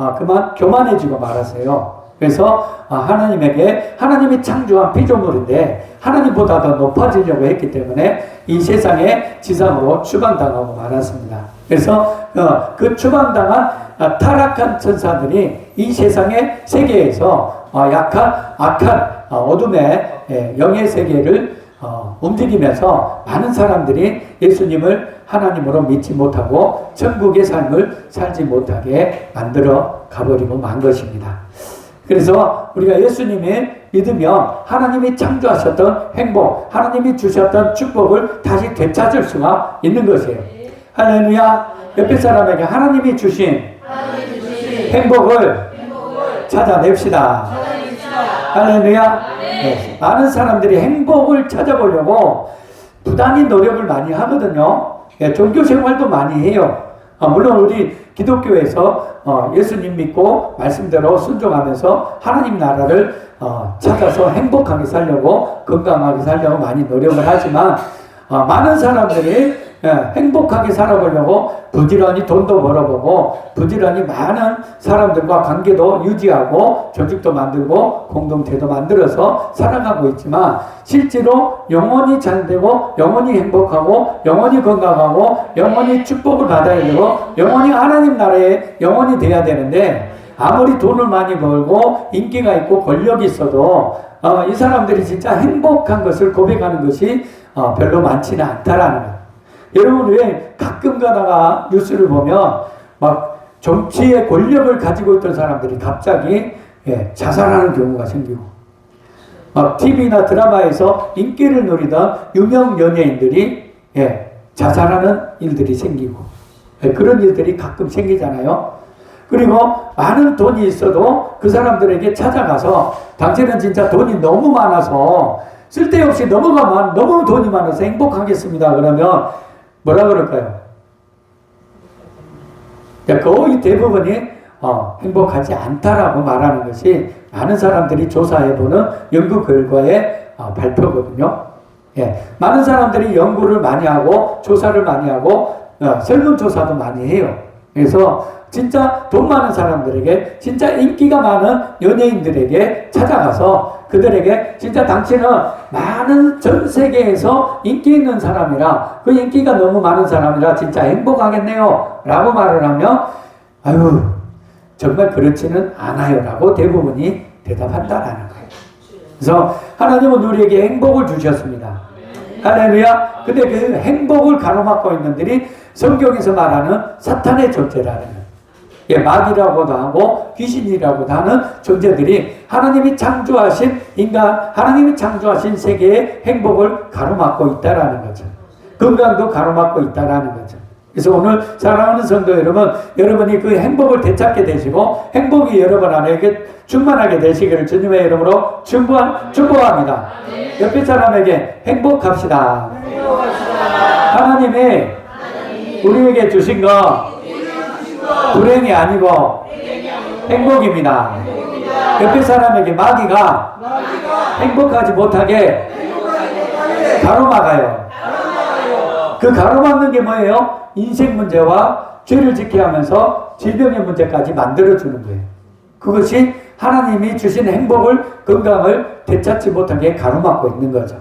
아, 그만 교만해지고 말았어요. 그래서 아, 하나님에게 하나님이 창조한 피조물인데 하나님보다 더 높아지려고 했기 때문에 이 세상에 지상으로 추방당하고 말았습니다. 그래서 어, 그 추방당한 아, 타락한 천사들이 이 세상의 세계에서 어, 약한 악한 어, 어둠의 예, 영의 세계를 어, 움직이면서 많은 사람들이 예수님을 하나님으로 믿지 못하고 천국의 삶을 살지 못하게 만들어 가버리고 만 것입니다. 그래서 우리가 예수님을 믿으면 하나님이 창조하셨던 행복, 하나님이 주셨던 축복을 다시 되찾을 수가 있는 것이에요. 할렐루야. 옆에 사람에게 하나님이 주신 행복을 찾아냅시다. 할렐루야. 네. 많은 사람들이 행복을 찾아보려고 부단히 노력을 많이 하거든요. 예, 종교 생활도 많이 해요. 어, 물론 우리 기독교에서 어, 예수님 믿고 말씀대로 순종하면서 하나님 나라를 어, 찾아서 행복하게 살려고 건강하게 살려고 많이 노력을 하지만 어, 많은 사람들이 예, 행복하게 살아보려고 부지런히 돈도 벌어보고 부지런히 많은 사람들과 관계도 유지하고 조직도 만들고 공동체도 만들어서 살아가고 있지만 실제로 영원히 잘 되고 영원히 행복하고 영원히 건강하고 영원히 축복을 받아야 되고 영원히 하나님 나라에 영원히 돼야 되는데 아무리 돈을 많이 벌고 인기가 있고 권력이 있어도 어, 이 사람들이 진짜 행복한 것을 고백하는 것이 어, 별로 많지는 않다라는 것. 여러분 왜 가끔 가다가 뉴스를 보면 막 정치의 권력을 가지고 있던 사람들이 갑자기 예, 자살하는 경우가 생기고 막 TV나 드라마에서 인기를 누리던 유명 연예인들이 예, 자살하는 일들이 생기고 예, 그런 일들이 가끔 생기잖아요. 그리고 많은 돈이 있어도 그 사람들에게 찾아가서 당신은 진짜 돈이 너무 많아서 쓸데없이 넘어가면 너무 돈이 많아서 행복하겠습니다. 그러면 뭐라 그럴까요? 거의 대부분이 어, 행복하지 않다라고 말하는 것이 많은 사람들이 조사해보는 연구 결과의 어, 발표거든요. 예, 많은 사람들이 연구를 많이 하고 조사를 많이 하고 어, 설문조사도 많이 해요. 그래서 진짜 돈 많은 사람들에게 진짜 인기가 많은 연예인들에게 찾아가서 그들에게 진짜 당신은 많은 전 세계에서 인기 있는 사람이라 그 인기가 너무 많은 사람이라 진짜 행복하겠네요. 라고 말을 하면 아유 정말 그렇지는 않아요. 라고 대부분이 대답한다라는 거예요. 그래서 하나님은 우리에게 행복을 주셨습니다. 할렐루야. 근데 그 행복을 가로막고 있는 들이 성경에서 말하는 사탄의 존재라는 거예요 예, 마귀라고도 하고 귀신이라고도 하는 존재들이 하나님이 창조하신 인간, 하나님이 창조하신 세계의 행복을 가로막고 있다라는 거죠. 건강도 가로막고 있다라는 거죠. 그래서 오늘 사랑하는 성도 여러분, 여러분이 그 행복을 되찾게 되시고 행복이 여러분 안에 충만하게 되시기를 주님의 이름으로 축복한, 축복합니다. 옆에 사람에게 행복합시다. 하나님이 우리에게 주신 거 불행이 아니고 행복입니다. 옆에 사람에게 마귀가 행복하지 못하게 가로막아요. 그 가로막는 게 뭐예요? 인생 문제와 죄를 지켜 하면서 질병의 문제까지 만들어주는 거예요. 그것이 하나님이 주신 행복을, 건강을 되찾지 못하게 가로막고 있는 거죠.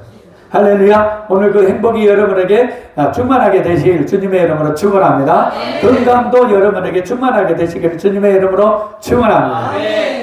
할렐루야. 오늘 그 행복이 여러분에게 아, 충만하게 되시길 주님의 이름으로 축원합니다. 건강도 여러분에게 충만하게 되시길 주님의 이름으로 축원합니다.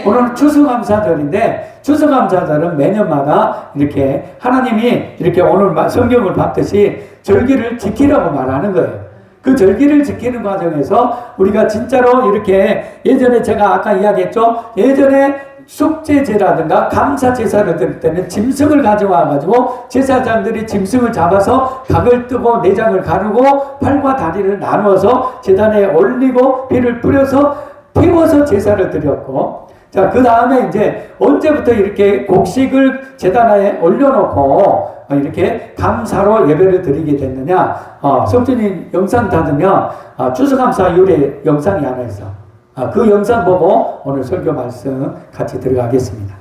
오늘 추수감사절인데 추수감사절은 매년마다 이렇게 하나님이 이렇게 오늘 성경을 봤듯이 절기를 지키라고 말하는 거예요. 그 절기를 지키는 과정에서 우리가 진짜로 이렇게 예전에 제가 아까 이야기했죠. 예전에 속죄제라든가 감사 제사를 드릴 때는 짐승을 가져와 가지고 제사장들이 짐승을 잡아서 각을 뜨고 내장을 가르고 팔과 다리를 나누어서 제단에 올리고 피를 뿌려서 태워서 제사를 드렸고 자, 그 다음에 이제 언제부터 이렇게 곡식을 제단에 올려놓고 이렇게 감사로 예배를 드리게 됐느냐? 어, 석준이 영상 닫으면 어, 추수감사 유래 영상이 하나 있어. 아, 그 영상 보고 오늘 설교 말씀 같이 들어가겠습니다.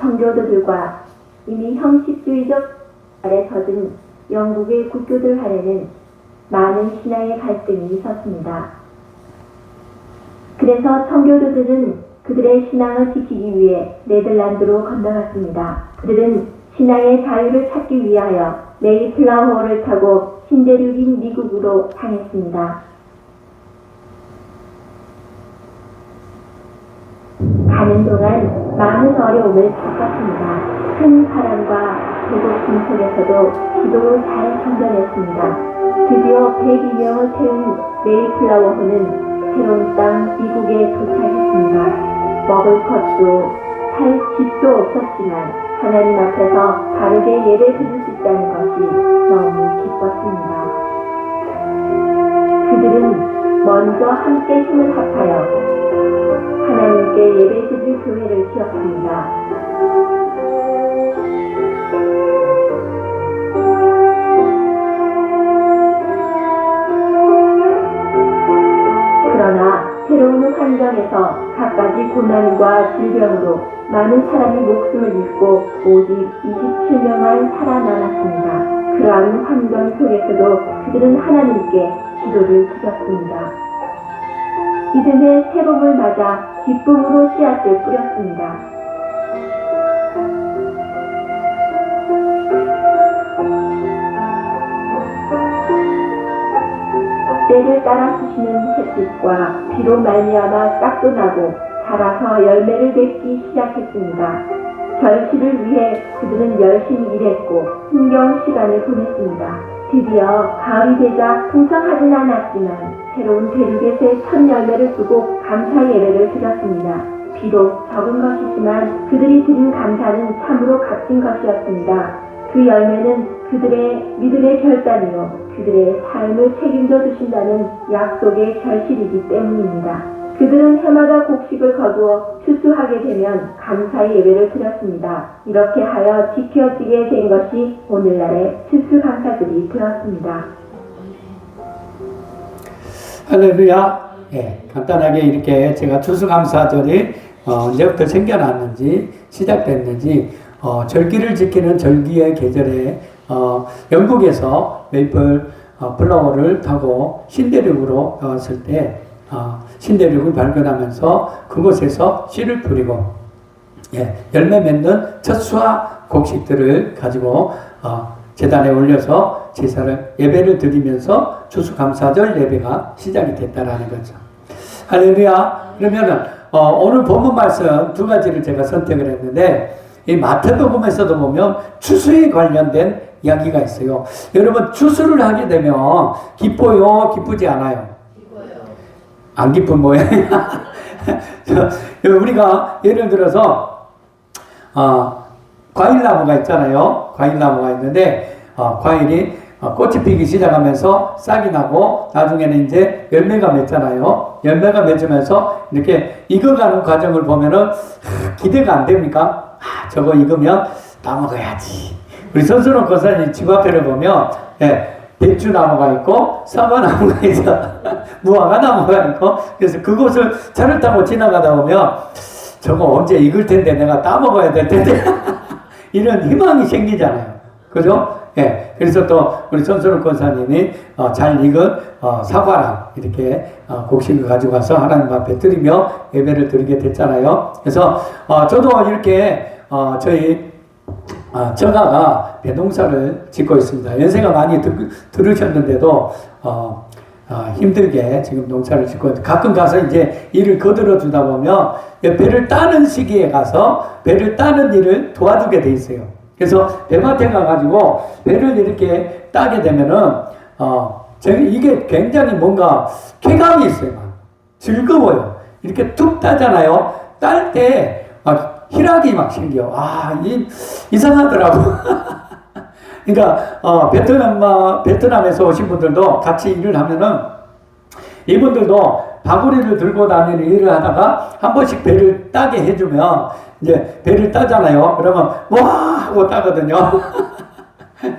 성교도들과 이미 형식주의적 아래 서든 영국의 국교들 간에는 많은 신앙의 갈등이 있었습니다. 그래서 청교도들은 그들의 신앙을 지키기 위해 네덜란드로 건너갔습니다. 그들은 신앙의 자유를 찾기 위하여 메이플라워를 타고 신대륙인 미국으로 향했습니다. 가는 동안 많은 어려움을 겪었습니다. 큰 바람과 배고픔 속에서도 기도로 잘 견뎌냈습니다. 드디어 102명을 태운 메이플라워호는 새로운 땅 미국에 도착했습니다. 먹을 것도 살 집도 없었지만 하나님 앞에서 바르게 예배 드릴 수 있다는 것이 너무 기뻤습니다. 그들은 먼저 함께 힘을 합하여 하나님께 예배 드릴 교회를 지었습니다. 환경에서 갖가지 고난과 질병으로 많은 사람이 목숨을 잃고 오직 27명만 살아남았습니다. 그러한 환경 속에서도 그들은 하나님께 기도를 드렸습니다. 이듬해 새봄을 맞아 기쁨으로 씨앗을 뿌렸습니다. 때를 따라 쑤시는 햇빛과 비로 말미암아 싹도 나고 자라서 열매를 맺기 시작했습니다. 결실을 위해 그들은 열심히 일했고 흥겨운 시간을 보냈습니다. 드디어 가을이 되자 풍성하진 않았지만 새로운 대륙에서의 첫 열매를 두고 감사 예배를 드렸습니다. 비록 적은 것이지만 그들이 드린 감사는 참으로 값진 것이었습니다. 그 열매는 그들의 믿음의 결단이요 그들의 삶을 책임져 주신다는 약속의 결실이기 때문입니다. 그들은 해마다 곡식을 거두어 추수하게 되면 감사의 예배를 드렸습니다. 이렇게 하여 지켜지게 된 것이 오늘날의 추수 감사들이 되었습니다. 할렐루야. 예, 간단하게 이렇게 제가 추수 감사절이 어, 언제부터 생겨났는지 시작됐는지 어, 절기를 지키는 절기의 계절에 어, 영국에서 메이플 어, 플라워를 타고 신대륙으로 왔을 때 어, 신대륙을 발견하면서 그곳에서 씨를 뿌리고 예, 열매 맺는 첫 수화 곡식들을 가지고 어, 재단에 올려서 제사를 예배를 드리면서 추수감사절 예배가 시작이 됐다라는 거죠. 할렐루야. 그러면은 어, 오늘 본문 말씀 두 가지를 제가 선택을 했는데 이 마태복음에서도 보면 추수에 관련된 이야기가 있어요. 여러분 추수를 하게 되면 기뻐요, 기쁘지 않아요? 안 기쁜 모양이야. 우리가 예를 들어서 어, 과일 나무가 있잖아요. 과일 나무가 있는데 어, 과일이 어, 꽃이 피기 시작하면서 싹이 나고 나중에는 이제 열매가 맺잖아요. 열매가 맺으면서 이렇게 익어가는 과정을 보면은 하, 기대가 안 됩니까? 아, 저거 익으면 따먹어야지. 우리 선수는 고사님 집 앞에를 보면 예, 대추 나무가 있고 사과 나무가 있어 무화과 나무가 있고 그래서 그곳을 차를 타고 지나가다 보면 저거 언제 익을 텐데 내가 따먹어야 될 텐데 이런 희망이 생기잖아요. 그죠? 예. 그래서 또 우리 전선우 권사님이 어, 잘 익은 어, 사과랑 이렇게 어, 곡식을 가지고 가서 하나님 앞에 드리며 예배를 드리게 됐잖아요. 그래서 어, 저도 이렇게 어, 저희 아, 저가가 배농사를 짓고 있습니다. 연세가 많이 들, 들으셨는데도 어, 어, 힘들게 지금 농사를 짓고 가끔 가서 이제 일을 거들어 주다 보면 배를 따는 시기에 가서 배를 따는 일을 도와주게 돼 있어요. 그래서 배밭에 가가지고 배를 이렇게 따게 되면은 어, 이게 굉장히 뭔가 쾌감이 있어요. 즐거워요. 이렇게 툭 따잖아요. 딸때막 희락이 막 생겨. 아, 이, 이상하더라고. 그러니까, 어, 베트남, 베트남에서 오신 분들도 같이 일을 하면은 이분들도 바구리를 들고 다니는 일을 하다가 한 번씩 배를 따게 해주면 이제 배를 따잖아요. 그러면 와! 하고 따거든요.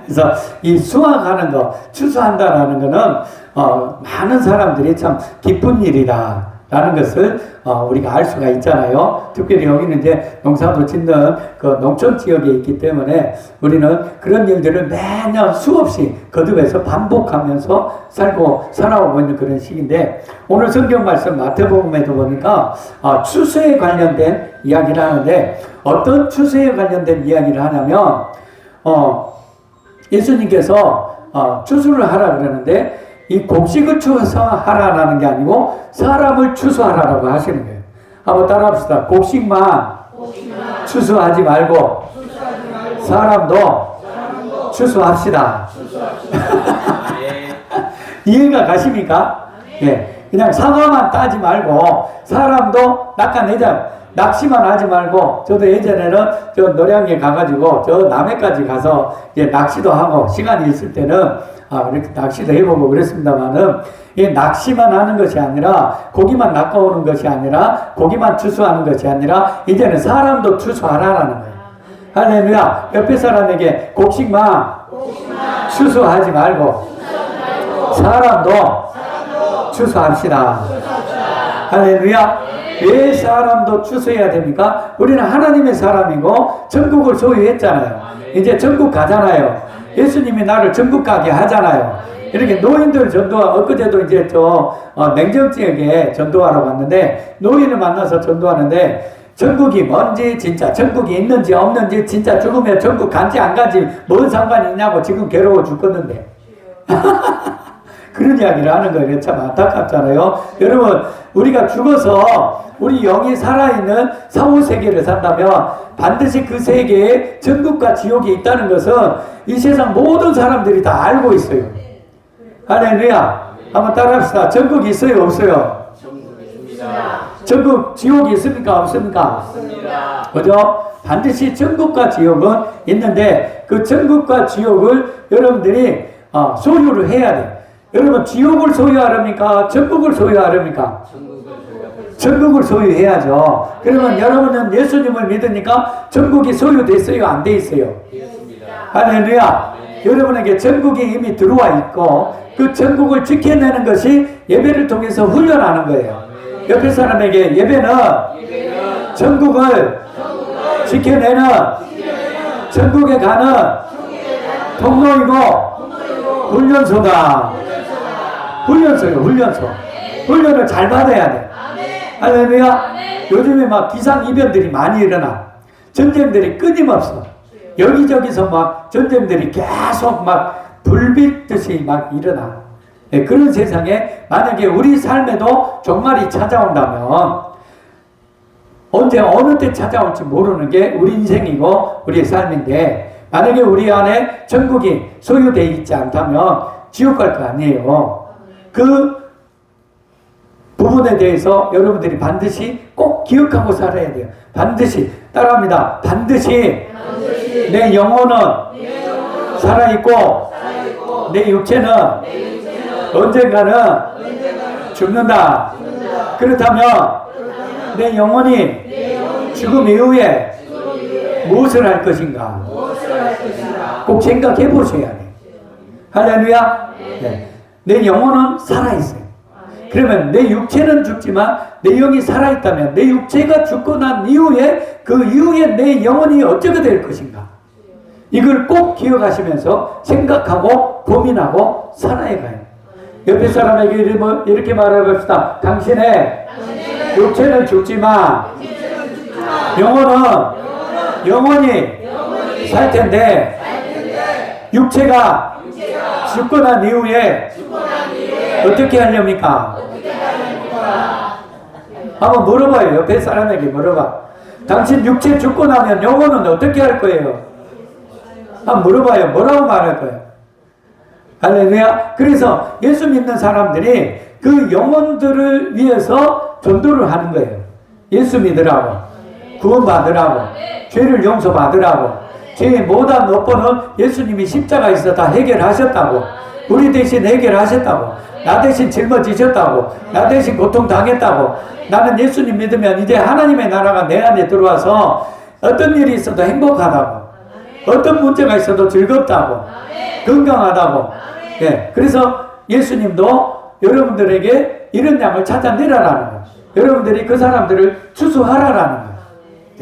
그래서 이 수확하는 거, 추수한다라는 거는 어, 많은 사람들이 참 기쁜 일이다. 라는 것을 어, 우리가 알 수가 있잖아요. 특별히 여기는 이제 농사도 짓는 그 농촌 지역에 있기 때문에 우리는 그런 일들을 매년 수없이 거듭해서 반복하면서 살고 살아오고 있는 그런 시기인데 오늘 성경 말씀 마태복음에도 보니까 어, 추수에 관련된 이야기를 하는데 어떤 추수에 관련된 이야기를 하냐면 어, 예수님께서 어, 추수를 하라 그러는데 이 곡식을 추수하라라는 게 아니고 사람을 추수하라라고 하시는 거예요. 한번 따라합시다. 곡식만, 추수하지 말고 사람도 추수합시다. 이해가 가십니까? 예. 그냥 사과만 따지 말고 사람도 낚아내자. 낚시만 하지 말고 저도 예전에는 저 노량에 가가지고 저 남해까지 가서 이제 낚시도 하고 시간이 있을 때는 아 이렇게 낚시도 해보고 그랬습니다만은 이 낚시만 하는 것이 아니라 고기만 낚아오는 것이 아니라 고기만 추수하는 것이 아니라 이제는 사람도 추수하라라는 거예요. 할렐루야. 옆에 사람에게 곡식만 추수하지 말고 사람도 추수합시다. 할렐루야. 왜 사람도 추수해야 됩니까? 우리는 하나님의 사람이고 전국을 소유했잖아요. 이제 전국 가잖아요. 예수님이 나를 전국 가게 하잖아요. 이렇게 노인들 전도 엊그제도 이제 저 어, 냉정 지역에 전도하러 갔는데 노인을 만나서 전도하는데 전국이 뭔지 진짜 전국이 있는지 없는지 진짜 죽으면 전국 간지 안 간지 뭔 상관이 있냐고 지금 괴로워 죽겠는데 그런 이야기를 하는 거예요. 참 안타깝잖아요. 여러분, 우리가 죽어서 우리 영이 살아있는 사후 세계를 산다면 반드시 그 세계에 전국과 지옥이 있다는 것은 이 세상 모든 사람들이 다 알고 있어요. 할렐루야. 한번 따라합시다. 전국이 있어요, 없어요? 전국 지옥이 있습니까, 없습니까? 그죠? 반드시 전국과 지옥은 있는데 그 전국과 지옥을 여러분들이 어, 소유를 해야 돼. 여러분 지옥을 소유하렵니까? 전국을 소유하렵니까? 전국을 소유해야죠. 그러면 여러분은 예수님을 믿으니까 전국이 소유됐어요? 안 돼 있어요? 할렐루야. 여러분에게 전국이 이미 들어와 있고 그 전국을 지켜내는 것이 예배를 통해서 훈련하는 거예요. 옆에 사람에게 예배는 전국을 지켜내는 전국에 가는 통로이고 훈련소다. 훈련소요, 훈련소. 훈련을 잘 받아야 돼. 할렐루야. 요즘에 막 기상 이변들이 많이 일어나. 전쟁들이 끊임없어. 여기저기서 막 전쟁들이 계속 막 불빛듯이 막 일어나. 예, 그런 세상에 만약에 우리 삶에도 종말이 찾아온다면 언제 어느 때 찾아올지 모르는 게 우리 인생이고 우리의 삶인데 만약에 우리 안에 전국이 소유되어 있지 않다면 지옥 갈 거 아니에요. 그 부분에 대해서 여러분들이 반드시 꼭 기억하고 살아야 돼요. 반드시 따라합니다. 반드시, 내 영혼은 살아있고 내 육체는 언젠가는 죽는다. 그렇다면 내 영혼이 죽음 이후에 무엇을 할 것인가? 꼭 생각해 보셔야 돼. 할렐루야. 네. 내 영혼은 살아있어요. 그러면 내 육체는 죽지만 내 영이 살아있다면 내 육체가 죽고 난 이후에 그 이후에 내 영혼이 어떻게 될 것인가? 이걸 꼭 기억하시면서 생각하고 고민하고 살아야 가요. 옆에 사람에게 이렇게 말해봅시다. 당신의 육체는 죽지만 영혼은 영원히 살 텐데 육체가 죽고 난 이후에 어떻게 하렵니까? 한번 물어봐요. 옆에 사람에게 물어봐. 당신 육체 죽고 나면 영혼은 어떻게 할 거예요? 한번 물어봐요. 뭐라고 말할 거예요? 할렐루야. 그래서 예수 믿는 사람들이 그 영혼들을 위해서 전도를 하는 거예요. 예수 믿으라고. 구원받으라고. 죄를 용서받으라고. 죄의 모든 너번은 예수님이 십자가에서 다 해결하셨다고. 우리 대신 해결하셨다고. 나 대신 짊어지셨다고. 나 대신 고통당했다고. 나는 예수님 믿으면 이제 하나님의 나라가 내 안에 들어와서 어떤 일이 있어도 행복하다고. 어떤 문제가 있어도 즐겁다고. 건강하다고. 예. 그래서 예수님도 여러분들에게 이런 양을 찾아내라라는 거예요. 여러분들이 그 사람들을 추수하라라는 거예요.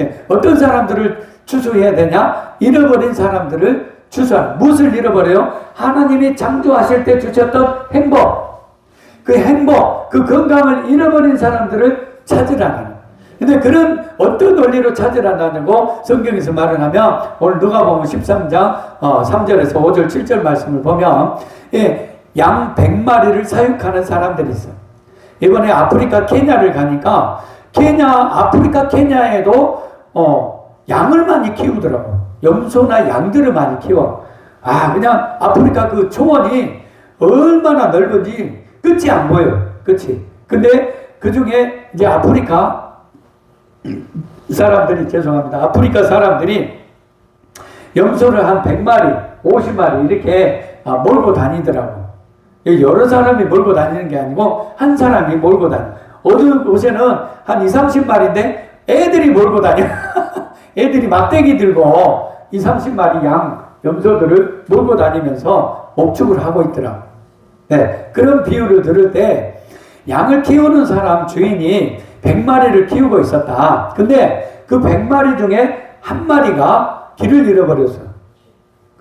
예, 어떤 사람들을 추수해야 되냐? 잃어버린 사람들을 추수하라. 무엇을 잃어버려요? 하나님이 창조하실 때 주셨던 행복. 그 행복, 그 건강을 잃어버린 사람들을 거예요. 근데 그런 어떤 원리로 찾으라고 성경에서 말을 하면 오늘 누가복음 13장 어, 3절에서 5절 7절 말씀을 보면 예, 양 100마리를 사육하는 사람들이 있어요. 이번에 아프리카 케냐를 가니까 케냐 아프리카 케냐에도 어, 양을 많이 키우더라고. 염소나 양들을 많이 키워. 아 그냥 아프리카 그 초원이 얼마나 넓은지 끝이 안 보여. 끝이. 근데 그 중에 이제 아프리카 사람들이 죄송합니다. 아프리카 사람들이 염소를 한 100마리, 50마리 이렇게 아, 몰고 다니더라고. 여러 사람이 몰고 다니는 게 아니고 한 사람이 몰고 다녀. 어느 곳에는 한 2, 30마리인데 애들이 몰고 다녀. 애들이 막대기 들고 2, 30마리 양, 염소들을 몰고 다니면서 목축을 하고 있더라고. 네, 그런 비유를 들을 때 양을 키우는 사람 주인이 100마리를 키우고 있었다. 근데 그 100마리 중에 한 마리가 길을 잃어버렸어.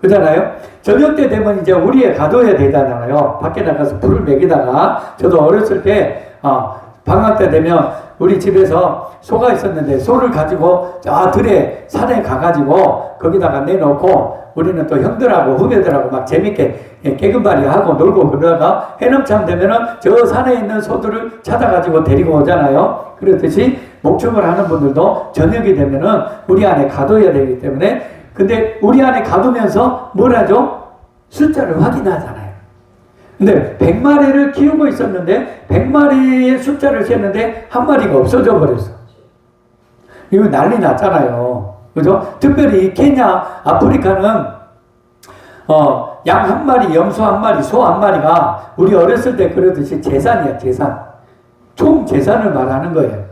그잖아요? 저녁 때 되면 이제 우리에 가둬야 되잖아요. 밖에 나가서 불을 먹이다가 저도 어렸을 때 어, 방학 때 되면 우리 집에서 소가 있었는데 소를 가지고 저 들에 산에 가가지고 거기다가 내놓고 우리는 또 형들하고 후배들하고 막 재밌게 예, 깨금발이 하고 놀고 그러다가 해넘참 되면은 저 산에 있는 소들을 찾아가지고 데리고 오잖아요. 그렇듯이 목축을 하는 분들도 저녁이 되면은 우리 안에 가둬야 되기 때문에 근데 우리 안에 가두면서 뭘 하죠? 숫자를 확인하잖아요. 근데 100마리를 키우고 있었는데 100마리의 숫자를 셌는데 한 마리가 없어져 버렸어. 이거 난리 났잖아요. 그죠? 특별히 케냐, 아프리카는 어, 양 한 마리, 염소 한 마리, 소 한 마리가 우리 어렸을 때 그러듯이 재산이야, 재산. 총 재산을 말하는 거예요.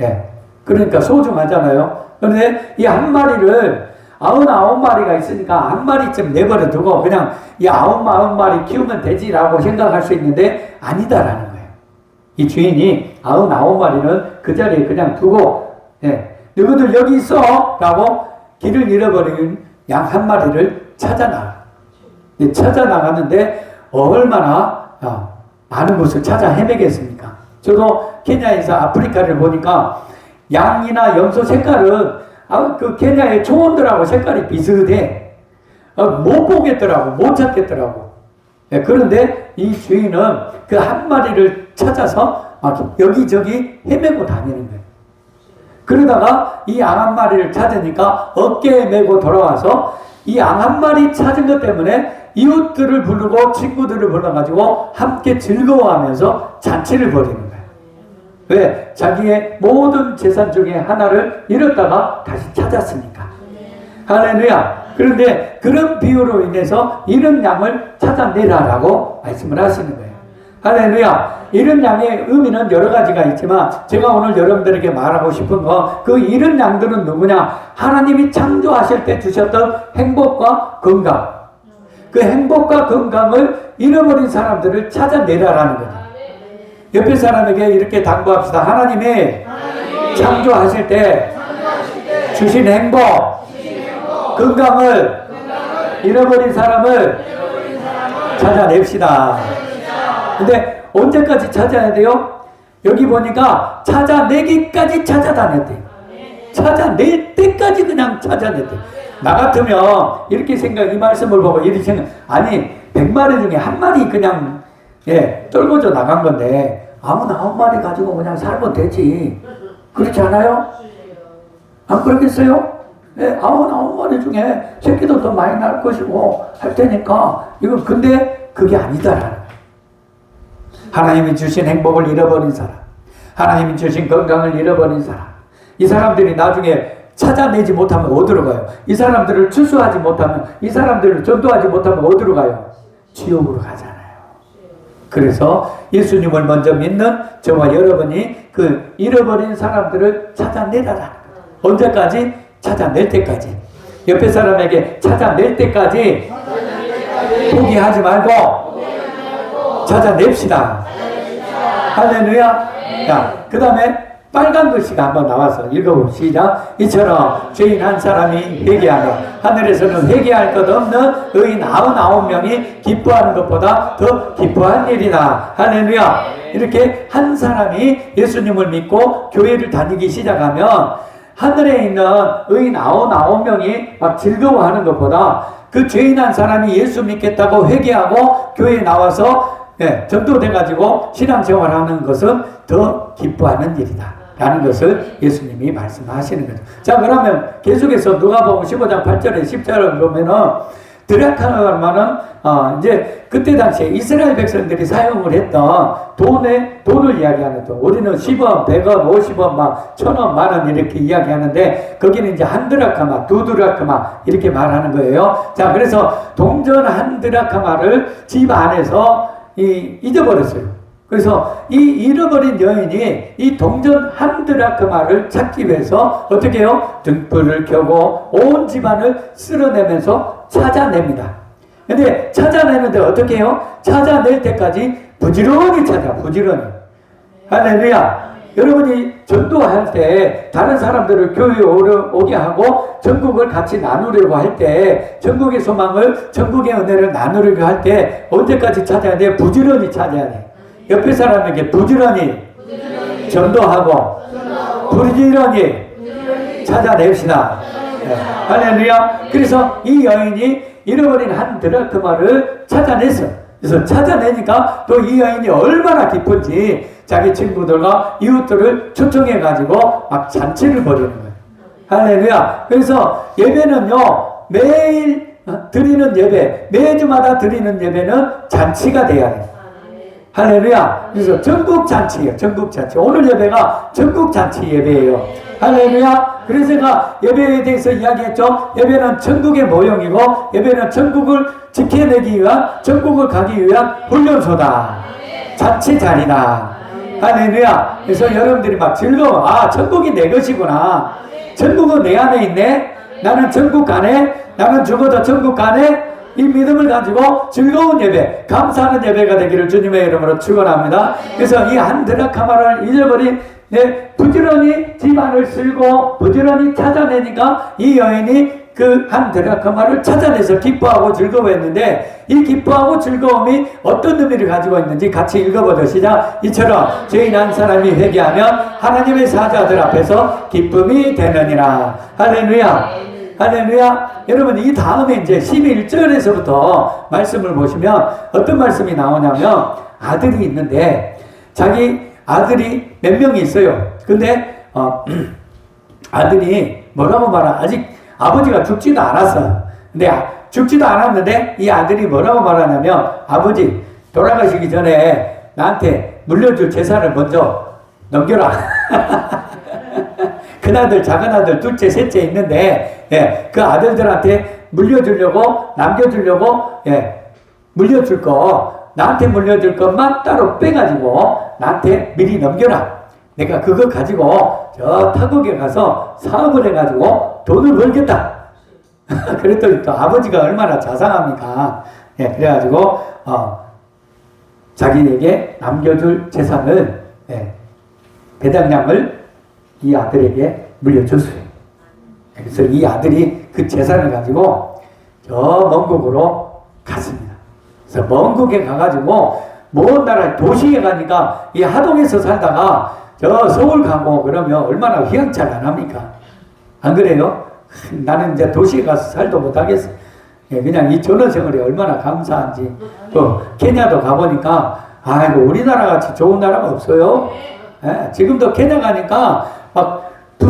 예. 그러니까 소중하잖아요. 그런데 이 한 마리를 아흔아홉 마리가 있으니까 한 마리쯤 내버려 두고 그냥 이 아홉 아홉 마리 키우면 되지라고 생각할 수 있는데 아니다라는 거예요. 이 주인이 아흔아홉 마리는 그 자리에 그냥 두고 예, 너희들 여기 있어라고 길을 잃어버린 양 한 마리를 찾아 나가. 찾아 나가는데 얼마나 아, 많은 곳을 찾아 헤매겠습니까? 저도 케냐에서 아프리카를 보니까 양이나 염소 색깔은 아, 그 케냐의 초원들하고 색깔이 비슷해. 어, 못 보겠더라고, 못 찾겠더라고. 예, 그런데 이 주인은 그 한 마리를 찾아서 아, 여기저기 헤매고 다니는 거예요. 그러다가 이 양 한 마리를 찾으니까 어깨에 메고 돌아와서 이 양 한 마리 찾은 것 때문에 이웃들을 부르고 친구들을 불러가지고 함께 즐거워하면서 잔치를 벌이는. 왜? 자기의 모든 재산 중에 하나를 잃었다가 다시 찾았으니까. 할렐루야. 그런데 그런 비유로 인해서 이런 양을 찾아내라라고 말씀을 하시는 거예요. 할렐루야. 이런 양의 의미는 여러 가지가 있지만 제가 오늘 여러분들에게 말하고 싶은 거그 이런 양들은 누구냐? 하나님이 창조하실 때 주셨던 행복과 건강. 그 행복과 건강을 잃어버린 사람들을 찾아내라라는 거죠. 옆에 사람에게 이렇게 당부합시다. 하나님이 창조하실 때 주신 행복, 건강을 잃어버린 사람을 찾아냅시다. 근데 언제까지 찾아야 돼요? 여기 보니까 찾아내기까지 찾아다녔대. 찾아낼 때까지 그냥 찾아냈대. 나 같으면 이렇게 생각, 이 말씀을 보고 이렇게 생각, 아니, 100마리 중에 한 마리 그냥, 예, 떨궈져 나간 건데, 아무나 한 마리 가지고 그냥 살면 되지. 그렇지 않아요? 안 그러겠어요? 예, 아홉 아홉 마리 중에 새끼도 더 많이 날 것이고 할 테니까 이거 근데 그게 아니다라는. 하나님이 주신 행복을 잃어버린 사람, 하나님이 주신 건강을 잃어버린 사람, 이 사람들이 나중에 찾아내지 못하면 어디로 가요? 이 사람들을 추수하지 못하면, 이 사람들을 전도하지 못하면 어디로 가요? 지옥으로 가잖아요. 그래서 예수님을 먼저 믿는 저와 여러분이 그 잃어버린 사람들을 찾아내라라. 언제까지? 찾아낼 때까지. 옆에 사람에게 찾아낼 때까지 포기하지 말고 찾아냅시다. 할렐루야. 자, 그 다음에 빨간 글씨가 한번 나와서 읽어봅시다. 이처럼 죄인 한 사람이 회개하며 하늘에서는 회개할 것 없는 의인 아흔아홉 명이 기뻐하는 것보다 더 기뻐한 일이다. 할렐루야. 이렇게 한 사람이 예수님을 믿고 교회를 다니기 시작하면 하늘에 있는 의인 아흔아홉 명이 막 즐거워하는 것보다 그 죄인 한 사람이 예수 믿겠다고 회개하고 교회에 나와서 예, 전도돼가지고 신앙생활하는 것은 더 기뻐하는 일이다. 라는 것을 예수님이 말씀하시는 거죠. 자, 그러면 계속해서 누가복음 15장 8절에 10절을 보면은 드라카마는 어, 이제 그때 당시에 이스라엘 백성들이 사용을 했던 돈의 돈을 이야기하는 돈. 우리는 10원, 100원, 50원, 막 천원, 만원 이렇게 이야기하는데 거기는 이제 한 드라카마, 두 드라카마 이렇게 말하는 거예요. 자, 그래서 동전 한 드라카마를 집 안에서 이, 잊어버렸어요. 그래서 이 잃어버린 여인이 이 동전 한 드라크마를 찾기 위해서 어떻게 해요? 등불을 켜고 온 집안을 쓸어내면서 찾아냅니다. 근데 찾아내는데 어떻게 해요? 찾아낼 때까지 부지런히 찾아, 부지런히. 할렐루야. 여러분이 전도할 때 다른 사람들을 교회에 오게 하고 전국을 같이 나누려고 할 때 전국의 소망을 전국의 은혜를 나누려고 할 때 언제까지 찾아야 돼? 부지런히 찾아야 돼. 옆에 사람에게 부지런히 전도하고 부지런히 찾아냅시다. 네. 할렐루야. 그래서 이 여인이 잃어버린 한 드라크마를 찾아냈어. 그래서 찾아내니까 또 이 여인이 얼마나 기쁜지 자기 친구들과 이웃들을 초청해 가지고 막 잔치를 벌이는 거예요. 할렐루야. 그래서 예배는요 매일 드리는 예배, 매주마다 드리는 예배는 잔치가 돼야 돼요. 할렐루야. 그래서 전국 잔치예요. 전국 잔치. 오늘 예배가 전국 잔치 예배예요. 할렐루야. 그래서 제가 예배에 대해서 이야기했죠. 예배는 전국의 모형이고 예배는 전국을 지켜내기 위한 전국을 가기 위한 훈련소다. 잔치 자리다. 할렐루야. 그래서 여러분들이 막 즐거워. 아, 전국이 내 것이구나. 전국은 내 안에 있네. 나는 전국 가네. 나는 죽어도 전국 가네. 이 믿음을 가지고 즐거운 예배, 감사하는 예배가 되기를 주님의 이름으로 축원합니다. 그래서 이 한 드라카마를 잊어버린 네, 부지런히 집안을 쓸고 부지런히 찾아내니까 이 여인이 그 한 드라카마를 찾아내서 기뻐하고 즐거워했는데 이 기뻐하고 즐거움이 어떤 의미를 가지고 있는지 같이 읽어보죠. 시작. 이처럼 죄인 한 사람이 회개하면 하나님의 사자들 앞에서 기쁨이 되느니라. 할렐루야. 할렐루야. 여러분, 이 다음에 이제 11절에서부터 말씀을 보시면 어떤 말씀이 나오냐면 아들이 있는데 자기 아들이 몇 명이 있어요. 근데, 어, 아들이 뭐라고 말하, 아직 아버지가 죽지도 않았어. 근데 아- 죽지도 않았는데 이 아들이 뭐라고 말하냐면 아버지 돌아가시기 전에 나한테 물려줄 재산을 먼저 넘겨라. 큰 아들, 작은 아들, 둘째, 셋째 있는데, 예, 그 아들들한테 물려주려고, 남겨주려고, 예, 물려줄 거, 나한테 물려줄 것만 따로 빼가지고, 나한테 미리 넘겨라. 내가 그거 가지고, 저 타국에 가서 사업을 해가지고, 돈을 벌겠다. 그랬더니 또 아버지가 얼마나 자상합니까? 예, 그래가지고, 어, 자기에게 남겨줄 재산을, 예, 배당량을 이 아들에게 물려줬어요. 그래서 이 아들이 그 재산을 가지고 저 먼 국으로 갔습니다. 그래서 먼 국에 가가지고 먼 나라 도시에 가니까 이 하동에서 살다가 저 서울 가고 그러면 얼마나 휘황찬란합니까? 안 그래요? 나는 이제 도시에 가서 살도 못하겠어. 예, 그냥 이 전원 생활이 얼마나 감사한지. 또 케냐도 가보니까 아이고 우리나라 같이 좋은 나라가 없어요. 예, 지금도 케냐 가니까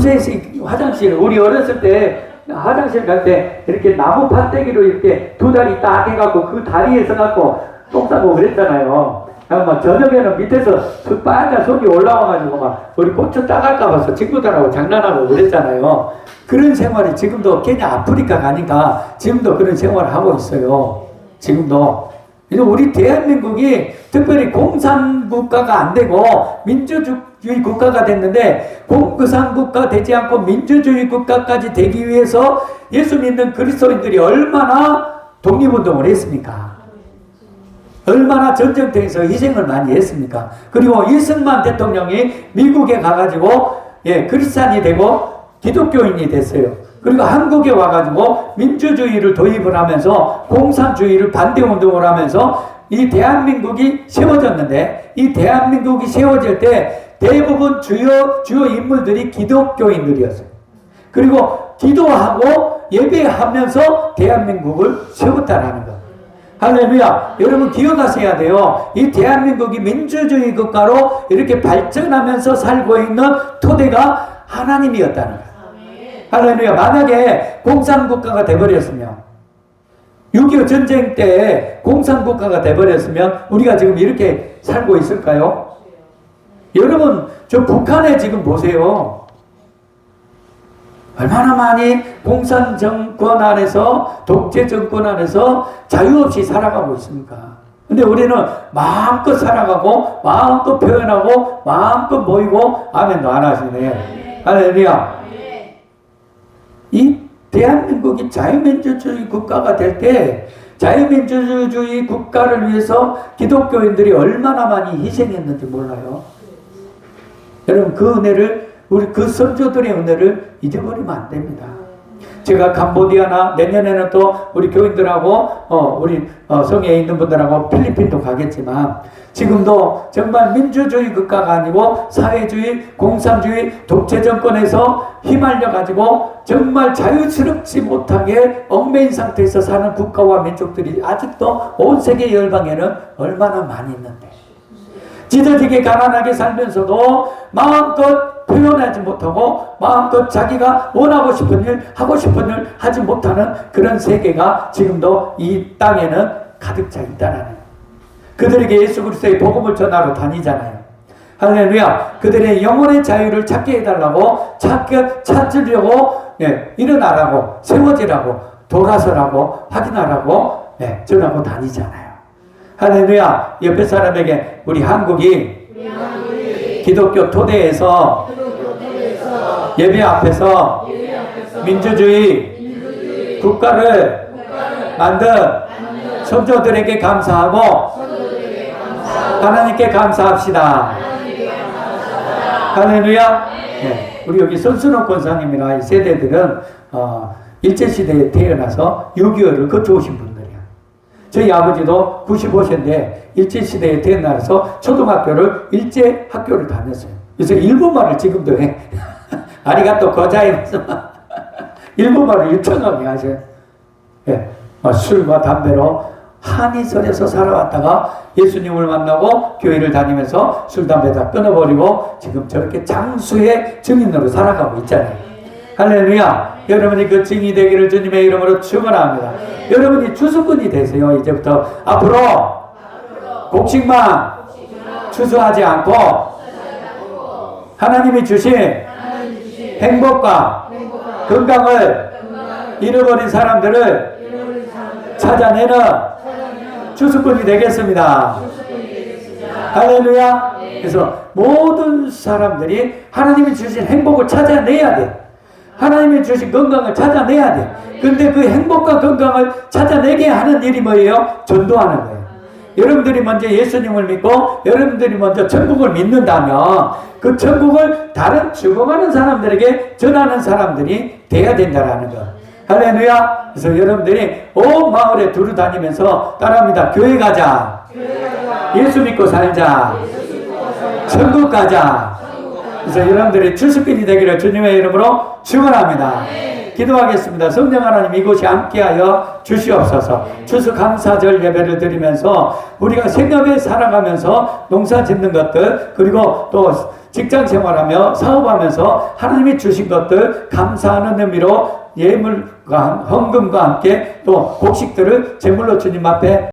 막 두세씩 화장실 우리 어렸을 때 화장실 갈 때 이렇게 나무 판때기로 이렇게 두 다리 딱 해갖고 그 다리에 서 갖고 똥 싸고 그랬잖아요. 아, 막 저녁에는 밑에서 그 빨간 속이 올라와가지고 막 우리 고추 따갈까 봐서 친구들하고 장난하고 그랬잖아요. 그런 생활이 지금도 케냐 아프리카 가니까 지금도 그런 생활을 하고 있어요. 지금도. 우리 대한민국이 특별히 공산 국가가 안 되고 민주주의 국가가 됐는데 공산 국가 되지 않고 민주주의 국가까지 되기 위해서 예수 믿는 그리스도인들이 얼마나 독립운동을 했습니까? 얼마나 전쟁터에서 희생을 많이 했습니까? 그리고 이승만 대통령이 미국에 가가지고 예 크리스찬이 되고 기독교인이 됐어요. 그리고 한국에 와가지고 민주주의를 도입을 하면서 공산주의를 반대 운동을 하면서 이 대한민국이 세워졌는데 이 대한민국이 세워질 때 대부분 주요 주요 인물들이 기독교인들이었어요. 그리고 기도하고 예배하면서 대한민국을 세웠다라는 거. 할렐루야. 여러분 기억하셔야 돼요. 이 대한민국이 민주주의 국가로 이렇게 발전하면서 살고 있는 토대가 하나님이었다는 거. 할렐루야. 만약에 공산국가가 돼버렸으면 6.25 전쟁 때 공산국가가 돼버렸으면 우리가 지금 이렇게 살고 있을까요? 여러분, 저 북한에 지금 보세요. 얼마나 많이 공산 정권 안에서 독재 정권 안에서 자유 없이 살아가고 있습니까? 근데 우리는 마음껏 살아가고 마음껏 표현하고 마음껏 모이고 아멘도 안 하시네. 할렐루야. 이 대한민국이 자유민주주의 국가가 될 때 자유민주주의 국가를 위해서 기독교인들이 얼마나 많이 희생했는지 몰라요. 여러분 그 은혜를 우리 그 선조들의 은혜를 잊어버리면 안 됩니다. 제가 캄보디아나 내년에는 또 우리 교인들하고 어, 우리 어, 성에 있는 분들하고 필리핀도 가겠지만 지금도 정말 민주주의 국가가 아니고 사회주의, 공산주의, 독재 정권에서 휘말려 가지고 정말 자유스럽지 못하게 얽매인 상태에서 사는 국가와 민족들이 아직도 온 세계 열방에는 얼마나 많이 있는데 찢어지게 가난하게 살면서도 마음껏 표현하지 못하고 마음껏 자기가 원하고 싶은 일, 하고 싶은 일 하지 못하는 그런 세계가 지금도 이 땅에는 가득 차 있다는 거예요. 그들에게 예수 그리스도의 복음을 전하러 다니잖아요. 할렐루야. 그들의 영혼의 자유를 찾게 해달라고 찾게 찾으려고 네, 일어나라고 세워지라고 돌아서라고 확인하라고 네, 전하고 다니잖아요. 할렐루야. 옆에 사람에게 우리 한국이 기독교 토대에서 예배 앞에서 민주주의 국가를 만든 선조들에게 감사하고 하나님께 감사합시다. 할렐루야. 네, 우리 여기 손순호 권사님이나 이 세대들은 어, 일제시대에 태어나서 6.25를 거쳐오신 분들이야. 저희 아버지도 95세인데 일제시대에 태어나서 초등학교를 일제 학교를 다녔어요. 그래서 일본말을 지금도 해. 아리가또 고자이마스 일본말을 유창하게 하셔요. 예, 어, 술과 담배로 한이설에서 살아왔다가 예수님을 만나고 교회를 다니면서 술, 담배 다 끊어버리고 지금 저렇게 장수의 증인으로 살아가고 있잖아요. 할렐루야. 여러분이 그 증이 되기를 주님의 이름으로 축원합니다. 여러분이 추수꾼이 되세요. 이제부터 앞으로 곡식만 추수하지 않고 하나님이 주신 행복과 건강을 잃어버린 사람들을 찾아내는 추수꾼이 되겠습니다. 할렐루야. 그래서 모든 사람들이 하나님이 주신 행복을 찾아내야 돼. 하나님이 주신 건강을 찾아내야 돼. 근데 그 행복과 건강을 찾아내게 하는 일이 뭐예요? 전도하는 거예요. 여러분들이 먼저 예수님을 믿고 여러분들이 먼저 천국을 믿는다면 그 천국을 다른 죽어가는 사람들에게 전하는 사람들이 돼야 된다라는 거. 할렐루야. 그래서 여러분들이 온 마을에 두루 다니면서 따라합니다. 교회 가자. 예수 믿고 살자. 천국 가자. 그래서 여러분들이 출석빈이 되기를 주님의 이름으로 축원합니다. 기도하겠습니다. 성령 하나님 이곳이 함께하여 주시옵소서. 추수 감사절 예배를 드리면서 우리가 생업에 살아가면서 농사 짓는 것들 그리고 또 직장 생활하며 사업하면서 하나님이 주신 것들 감사하는 의미로 예물과 헌금과 함께 또 곡식들을 제물로 주님 앞에